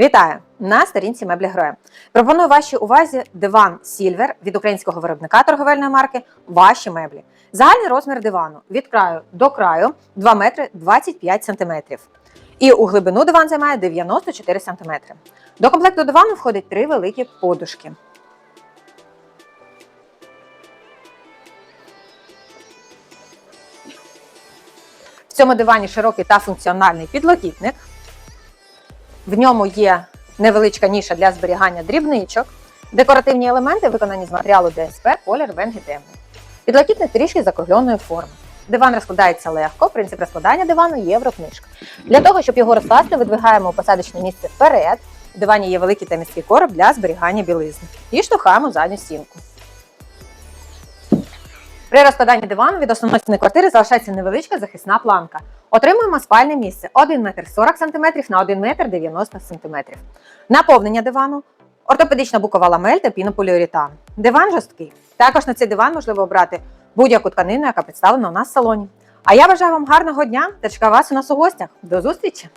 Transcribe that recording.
Вітаю! На сторінці меблі героя. Пропоную вашій увазі диван Сільвер від українського виробника торговельної марки Ваші меблі. Загальний розмір дивану від краю до краю 2 метри 25 сантиметрів. І у глибину диван займає 94 сантиметри. До комплекту дивану входить три великі подушки. В цьому дивані широкий та функціональний підлокітник. В ньому є невеличка ніша для зберігання дрібничок. Декоративні елементи виконані з матеріалу ДСП, колір венги темний. Підлокітник трішки закругленої форми. Диван розкладається легко, принцип розкладання дивану єврокнижка. Для того, щоб його розкласти, видвигаємо посадочне місце вперед. В дивані є великий та міський короб для зберігання білизни. І штовхаємо задню стінку. При розкладанні дивану від основної стіни квартири залишається невеличка захисна планка. Отримуємо спальне місце 1 метр 40 см на 1 метр 90 см. Наповнення дивану, ортопедична букова ламель та пінополіуретан. Диван жорсткий. Також на цей диван можливо обрати будь-яку тканину, яка представлена у нас в салоні. А я бажаю вам гарного дня та чекаю вас у нас у гостях. До зустрічі!